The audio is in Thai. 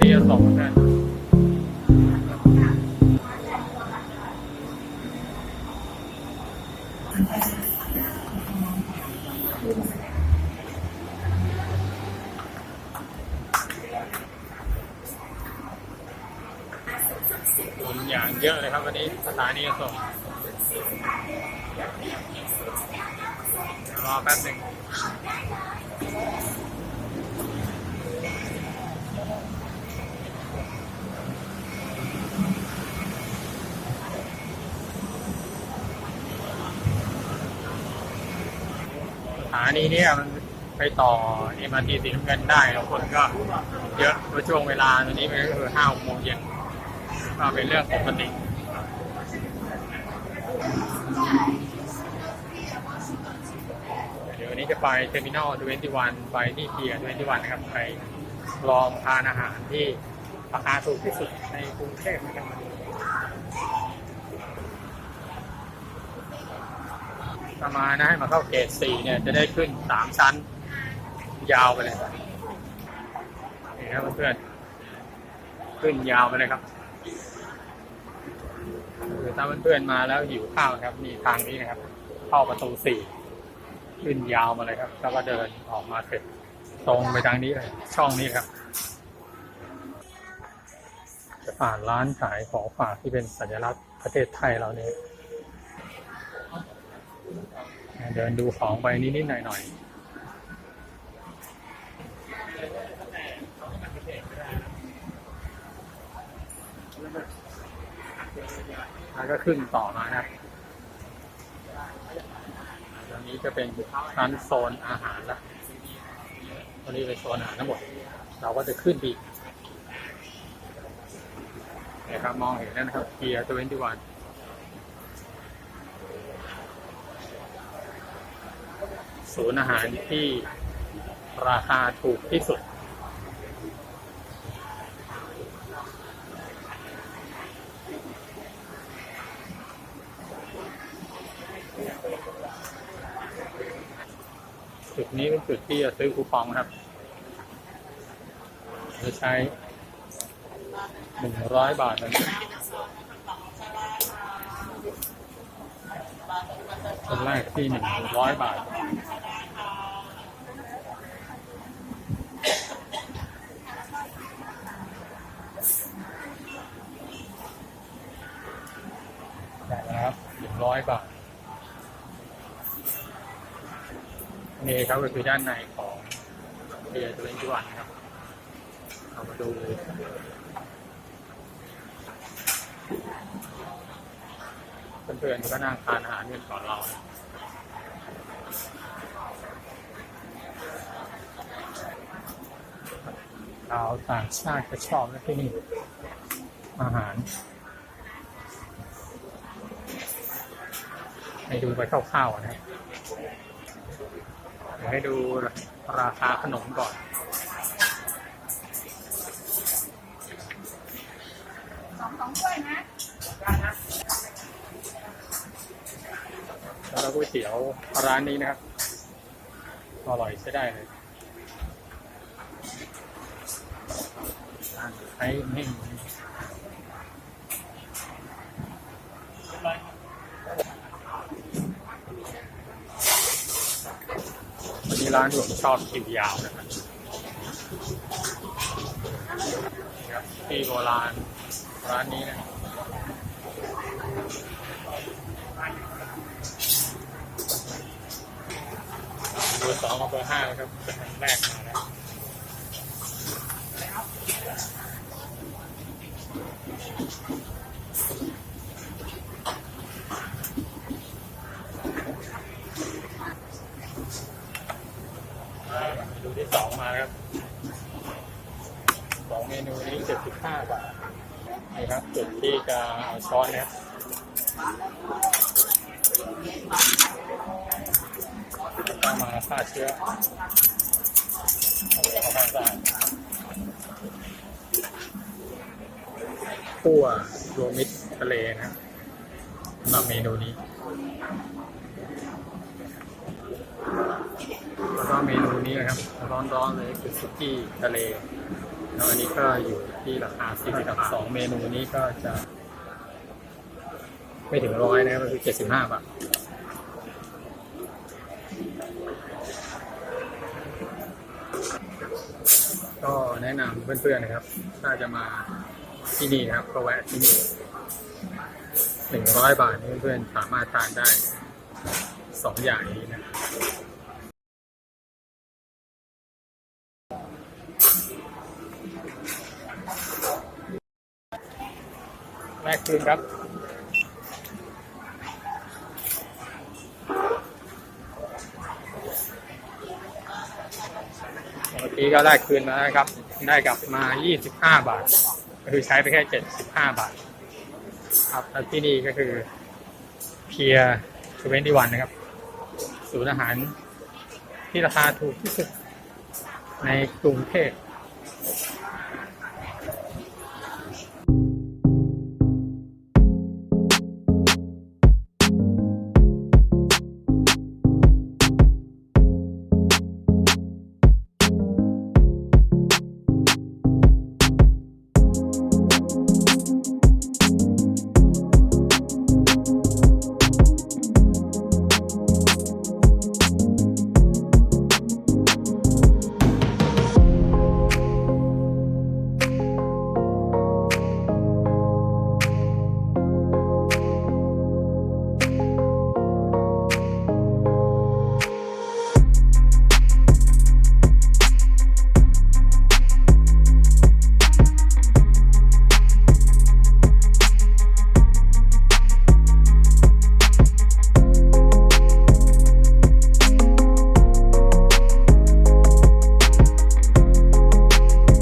นีอโศกเพื่อนคนอย่างเยอะเลยครับวันนี้สถานีอโศกเดี๋ยวรอแป๊บหนึ่ง ถานีเนี้มันไปต่อ MRT สีน้ำเงินได้แล้วคนก็เยอะเพราะช่วงเวลาตอนนี้มันก็คือห้าโมงเย็นก็เป็นเรื่องปกติเดี๋ยววันนี้จะไปเทอร์มินอล21 ไปที่เทียร์21 นะครับ ไปลองทานอาหารที่ราคาถูกที่สุดในกรุงเทพนะครับ ประมาณนะให้มาเข้าเกรดสี่เนี่ยจะได้ขึ้นสามชั้น ยาวไปเลยนี่ครับเพื่อนขึ้นยาวไปเลยครับคือถ้าเพื่อนๆมาแล้วหิวข้าวครับนี่ทางนี้นะครับ เข้าประตูสี่ขึ้นยาวมาเลยครับ แล้วก็เดินออกมาเสร็จตรงไปทางนี้เลย ช่องนี้ครับ จะผ่านร้านขายของฝากที่เป็นสัญลักษณ์ประเทศไทยเราเนี่ย เดินดูของไปนิดๆหน่อยๆแล้วก็ขึ้นต่อมาครับตรงนี้จะเป็นชั้นโซนอาหารละตรงนี้เป็นโซนอาหารทั้งหมด เราก็จะขึ้นอีกนะครับ มองเห็นแล้วนะครับเกียร์ตัวเวนตี้วัน ศูนย์อาหารที่ราคาถูกที่สุด จุดนี้เป็นจุดที่จะซื้อคูปองครับจะใช้หนึ่งร้อยบาทนั้นคนแรกที่หนึ่งร้อยบาท ได้แล้วครับหนึ่งร้อยบาท นี่ครับก็คือด้านในของเบียร์ตัวเองที่วันนะครับ เอามาดูเพื่อนๆก็นั่งทานอาหารกันก่อนเรานะชาวต่างชาติก็ชอบนะที่นี่อาหาร ให้ดูไปคร่าวๆนะครับเดี๋ยวให้ดูราคาขนมก่อนสองสองถ้วยนะแล้วก็ก๋วยเตี๋ยวร้านนี้นะครับ อร่อยใช้ได้เลยร้านไอ้นี่วัน นี้ร้านที่ผมชอบคิวยาวนะครับที่โบราณร้านนี้นะเบอร์สองกับเบอร์ห้านะครับเป็นครั้งแรกมาแล้วเมนูที่สองมาแล้วครับสองเมนูนี้เจ็ดสิบห้าบาทนี่ครับ จุดที่จะเอาช้อนนะครับต้องมาฆ่าเชื้อเอาเข้าบ้าดคั่วรวมมิตรทะเลนะครับสำหรับเมนูนี้แล้วก็เมนูนี้นะครับร้อนๆเลยคือสุกี้ทะเล แล้วอันนี้ก็อยู่ที่ราคา40กับสองเมนูนี้ก็จะ ไม่ถึงร้อยนะครับก็คือ75บาทก็แนะนำเพื่อนๆนะครับ ถ้าจะมาที่นี่นะครับ ก็แวะที่นี่หนึ่งร้อยบาทเพื่อนๆสามารถทานได้สองอย่างนี้นะ แรกคืนครับเมื่อกี้ก็ได้คืนมาแล้วครับ ได้กลับมา 25 บาท ก็คือใช้ไปแค่ 75 บาท ครับแล้วที่นี่ก็คือเพียร์ทเวนตี้วันนะครับ ศูนย์อาหารที่ราคาถูกที่สุดในกรุงเทพ